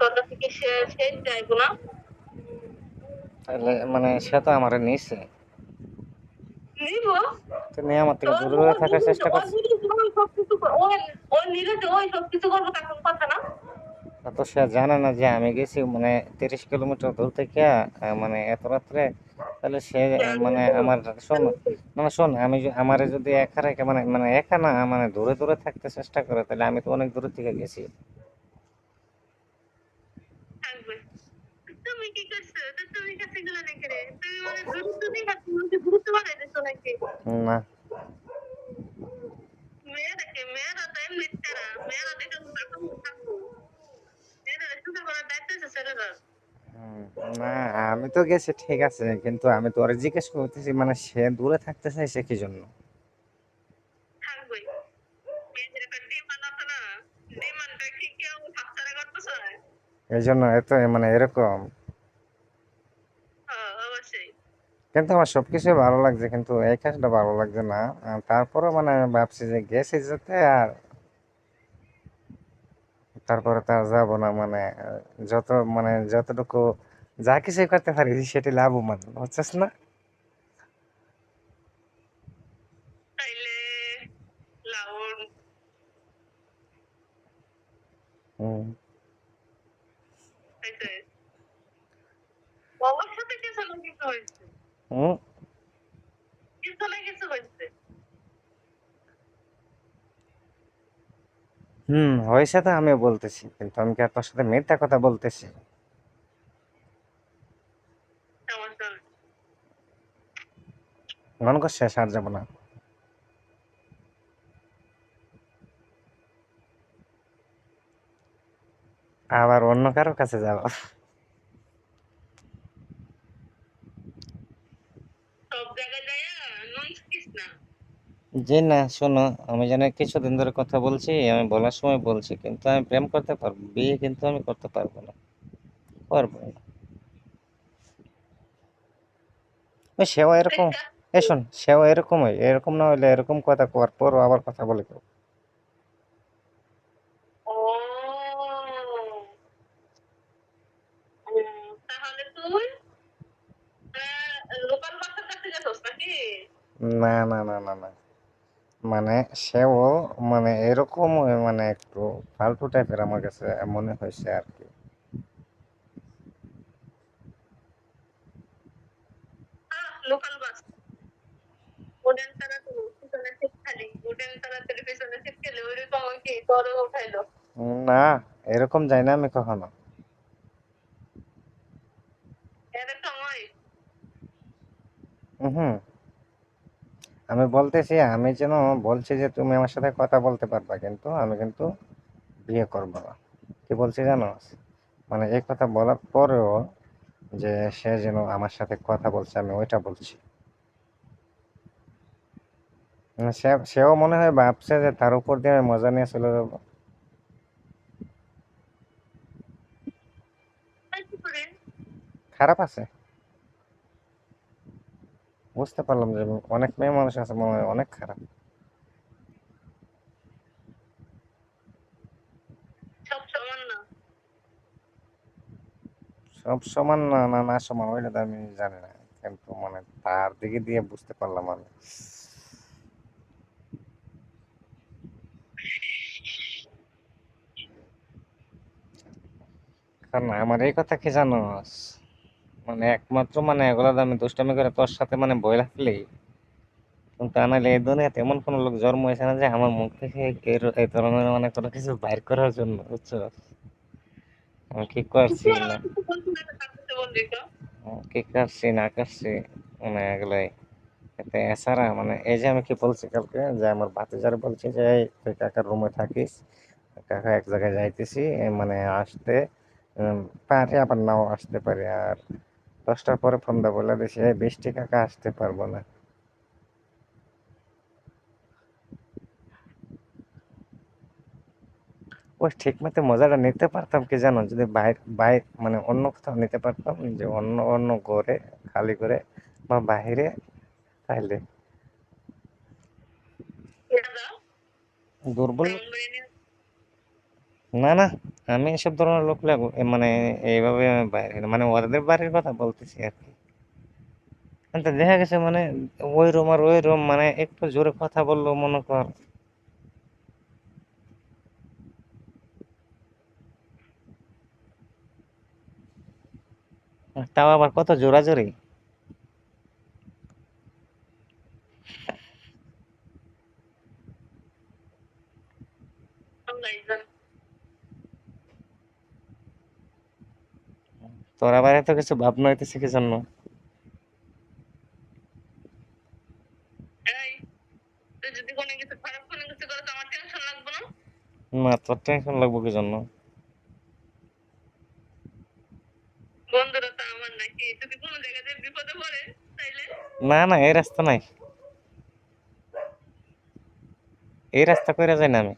তোর কাছে কি চাইব না? তাহলে মানে সে তো আমারে নিছে। আমার থেকে দূরে থাকার চেষ্টা করছে। তা সে জানে না যে আমি গেছি মানে তিরিশ কিলোমিটার দূর থেকে মানে এত রাত্রে তাহলে সে মানে আমার শোন মানে শোন আমি আমারে যদি একা রেখে মানে মানে একা না মানে দূরে দূরে থাকতে চেষ্টা করে তাহলে আমি তো অনেক দূরে থেকে গেছি। মানে? না। মেয়েরা না আমি তো গেছি ঠিক আছে কিন্তু আমি তো ওরে জিজ্ঞেস করতেছি মানে সে দূরে থাকতে কি জন্য না? ডিমান্ডটা কি চায়? এই জন্য এত মানে এরকম হ্যাঁ, কিন্তু আমার সবকিছুই ভালো লাগছে কিন্তু এই কাজটা ভালো লাগছে না আহ, তারপরেও মানে ভাবছি যে গেছি যেতে আর তারপরে তার যাব না মানে যত মানে যতটুকু যা কিছু করতে পারি সেটি লাভবান বুঝছিস না? হুম হয়েছে। তো আমিও বলতেছি কিন্তু আমি কি আর তোর সাথে মিথ্যা কথা বলতেছি সমস্যা নেই। মনে কর শেষ আর যাব না আবার অন্য কারোর কাছে যাব ছিটিস না। জি না শোনো আমি জানি কিছুদিন ধরে কথা বলছি আমি বলার সময় বলছি কিন্তু আমি প্রেম করতে পারব বিয়ে কিন্তু আমি করতে পারব না পারব না ওই সেও এরকম আছে? এ শোন সেও এরকমই এরকম না হইলে এরকম কথা কর পরও আবার কথা বলে কেউ। না না না না না। মানে সেও মানে এরকম মানে একটু ফালতু টাইপের আমার কাছে মনে হয়েছে আর কি। Local bus. তারা পিছনে সিট খালি। তারা তোর পিছনে সিট খেলে ওইরকম কি উঠাইলো। না এরকম যাই না আমি কখনো। হুম আমি বলতেছি আমি যেন বলছি যে তুমি আমার সাথে কথা বলতে পারবা কিন্তু আমি কিন্তু বিয়ে করব না। কি বলছি জানো? মানে এই কথা বলার পরেও যে সে যেন আমার সাথে কথা বলছে আমি ওইটা বলছি। সে সেও মনে হয় ভাবছে যে তার উপর দিয়ে আমি মজা নিয়ে চলে যাব। খারাপ আছে। বুঝতে পারলাম যে অনেক মেয়ে মানুষ আছে মনে হয় অনেক খারাপ। সব সমান না। না না না সমান ওইটা তো আমি জানি না। কিন্তু মানে তার দিকে দিয়ে বুঝতে পারলাম আমি। কারণ আমার এই কথা কি জানোস? মানে একমাত্র মানে এগুলা আমি দুষ্টামি করে তোর সাথে মানে বই রাখলি। কিন্তু তা নাহলে এই দুনিয়াতে এমন কোনো লোক জন্ম হয়েছে না যে আমার মুখ থেকে এই ধরনের মানে কোনো কিছু বাইর করার জন্য, বুঝছ? আমি কি করছি? না কি করছি, না করছি? মানে এগুলাই। এতে এছাড়া মানে এই যে আমি কি বলছি কালকে, যে আমার ভাতিজার বলছি যে তুই কাকার রুমে থাকিস, কাকা এক জায়গায় যাইতেছি মানে আসতে পারে আবার নাও আসতে পারে আর দশটার পরে ফোন দা বলে এই বৃষ্টি কাকা আসতে পারব না? ও ঠিক মতো মজাটা নিতে পারতাম কি জানো? যদি বাইর বাইর মানে অন্য কোথাও নিতে পারতাম যে অন্য অন্য করে খালি করে বা বাহিরে তাহলে দুর্বল না না, আমি এসব ধরনের লোক লাগবো মানে এইভাবে আমি বাইরে মানে ওদের বাড়ির কথা বলতেছি আর কি। কিন্তু দেখা গেছে মানে ওই রুম আর ওই রুম মানে একটু জোরে কথা বলল মনে কর। তাও আবার কত জোরাজোরি? আল্লাহ জানে তোর আবার এত কিছু ভাবনা হইতেছে কি জন্য না। তোর টেনশন লাগবো কি জন্য না না এই রাস্তা নাই। এই রাস্তা করে যাই না আমি।